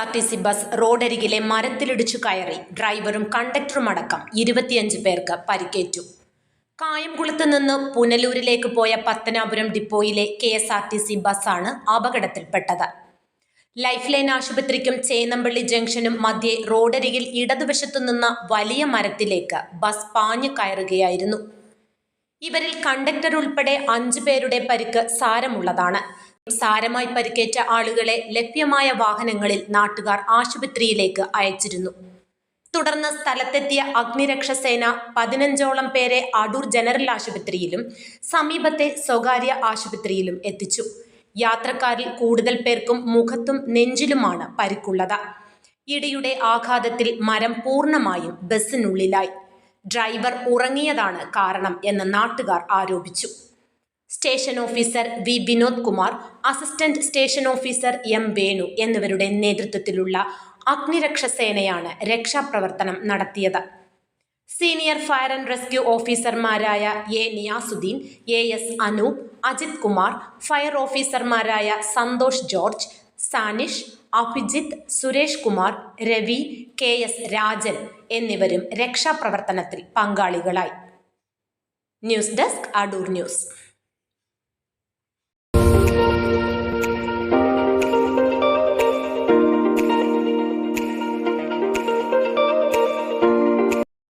R T C bus റോഡരികിലെ മരത്തിലിടിച്ചു കയറി ഡ്രൈവറും കണ്ടക്ടറും അടക്കം ഇരുപത്തിയഞ്ച് പേർക്ക് പരിക്കേറ്റു. കായംകുളത്ത് നിന്ന് പുനലൂരിലേക്ക് പോയ Pathanapuram ഡിപ്പോയിലെ K S R T C ബസ്സാണ് അപകടത്തിൽപ്പെട്ടത്. ലൈഫ് ലൈൻ ആശുപത്രിക്കും ചേന്നമ്പള്ളി ജംഗ്ഷനും മധ്യേ റോഡരികിൽ ഇടതുവശത്തു നിന്ന വലിയ മരത്തിലേക്ക് ബസ് പാഞ്ഞു കയറുകയായിരുന്നു. ഇവരിൽ കണ്ടക്ടർ ഉൾപ്പെടെ അഞ്ചു പേരുടെ പരിക്ക് സാരമുള്ളതാണ്. സാരമായി പരിക്കേറ്റ ആളുകളെ ലഭ്യമായ വാഹനങ്ങളിൽ നാട്ടുകാർ ആശുപത്രിയിലേക്ക് അയച്ചിരുന്നു. തുടർന്ന് സ്ഥലത്തെത്തിയ അഗ്നിരക്ഷസേന പതിനഞ്ചോളം പേരെ അടൂർ ജനറൽ ആശുപത്രിയിലും സമീപത്തെ സ്വകാര്യ ആശുപത്രിയിലും എത്തിച്ചു. യാത്രക്കാരിൽ കൂടുതൽ പേർക്കും മുഖത്തും നെഞ്ചിലുമാണ് പരിക്കുള്ളത്. ഇടിയുടെ ആഘാതത്തിൽ മരം പൂർണമായും ബസ്സിനുള്ളിലായി. ഡ്രൈവർ ഉറങ്ങിയതാണ് കാരണം എന്ന് നാട്ടുകാർ ആരോപിച്ചു. Station officer V Vinod Kumar assistant station officer M Venu എന്നിവരുടെ നേതൃത്വത്തിലുള്ള അഗ്നിരക്ഷസേനയാണ് രക്ഷാപ്രവർത്തനം നടത്തിയത്. സീനിയർ ഫയർ ആൻഡ് റെസ്ക്യൂ ഓഫീസർമാരായ A Niyasuddin A S Anoop Ajith Kumar fire ഓഫീസർമാരായ Santhosh George Sanish Abhijith Suresh Kumar Ravi K S Rajan എന്നിവരും രക്ഷാപ്രവർത്തനത്തിൽ പങ്കാളികളായി. News desk Adoor news.